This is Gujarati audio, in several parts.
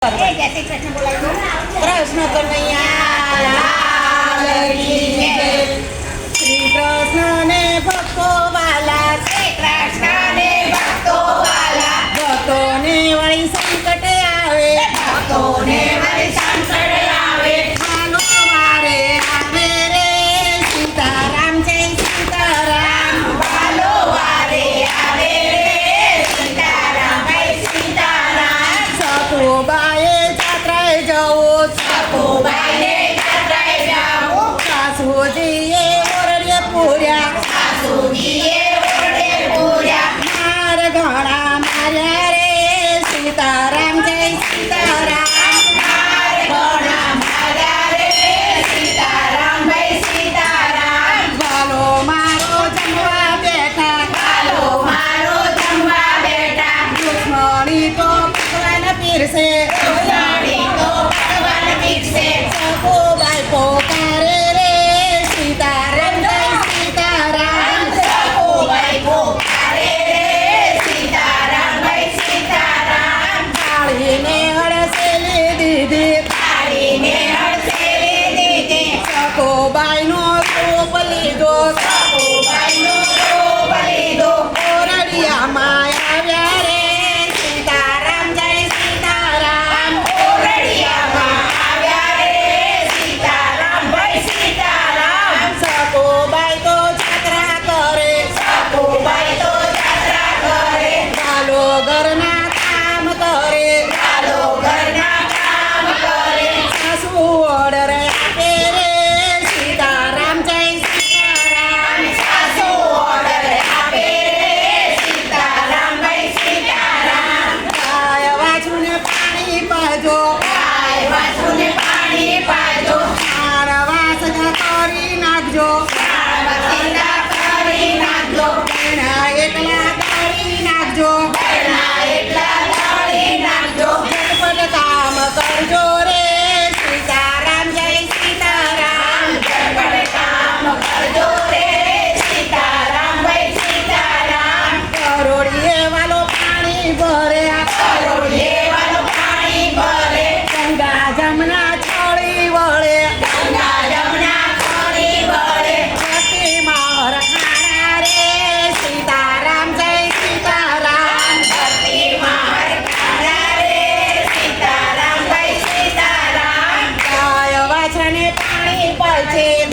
કૃષ્ણ કૃષ્ણ ને ભક્તો વાલા કૃષ્ણ ને ભક્તો વાલા ભક્તો ને વળી Shankar Let it 감사합니다. team.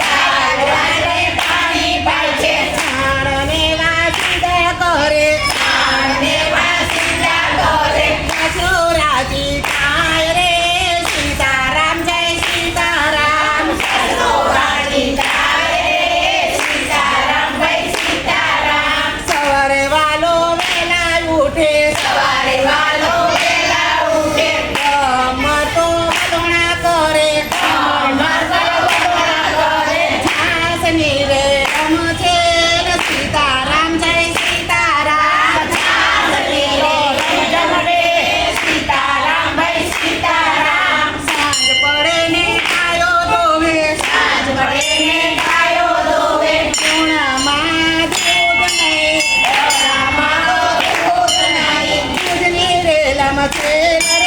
Rama Tela